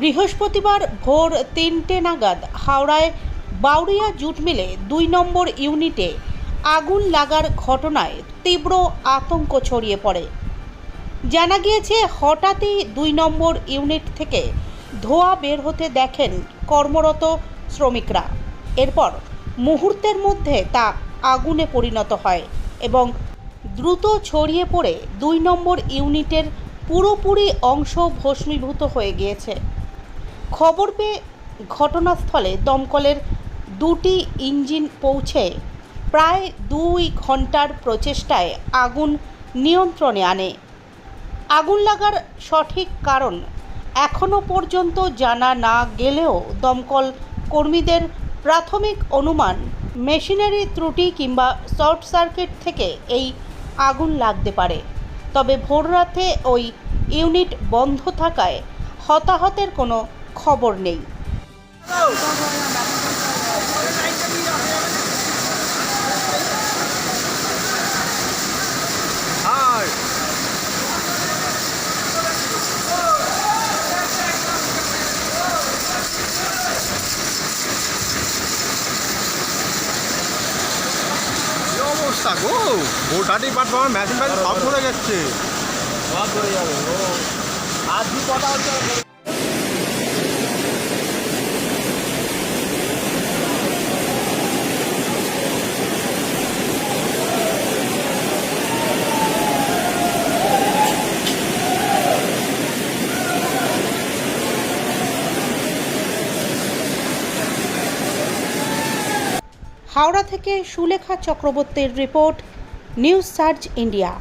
বৃহস্পতিবার ভোর তিনটে নাগাদ হাওড়ায় বাউরিয়া জুট মিলে দুই নম্বর ইউনিটে আগুন লাগার ঘটনায় তীব্র আতঙ্ক ছড়িয়ে পড়ে। জানা গিয়েছে, হঠাৎই দুই নম্বর ইউনিট থেকে ধোঁয়া বের হতে দেখেন কর্মরত শ্রমিকরা। এরপর মুহূর্তের মধ্যে তা আগুনে পরিণত হয় এবং দ্রুত ছড়িয়ে পড়ে দুই নম্বর ইউনিটের পুরোপুরি অংশ ভস্মীভূত হয়ে গিয়েছে। খবর পেয়ে ঘটনাস্থলে দমকলের দুটি ইঞ্জিন পৌঁছে প্রায় দুই ঘণ্টার প্রচেষ্টায় আগুন নিয়ন্ত্রণে আনে। আগুন লাগার সঠিক কারণ এখনও পর্যন্ত জানা না গেলেও দমকল কর্মীদের প্রাথমিক অনুমান, মেশিনারি ত্রুটি কিংবা শর্ট সার্কিট থেকে এই আগুন লাগতে পারে। তবে ভোররাতে ওই ইউনিট বন্ধ থাকায় হতাহতের কোনো খবর নেই। কি অবস্থা গো? গোটাটি মেশিন ফ্যাশিন সব ধরে যাচ্ছে সব ধরে যাবে ও। আজই কথা হচ্ছে হাওড়া থেকে সুলেখা চক্রবর্তীর রিপোর্ট নিউজ সার্চ ইন্ডিয়া।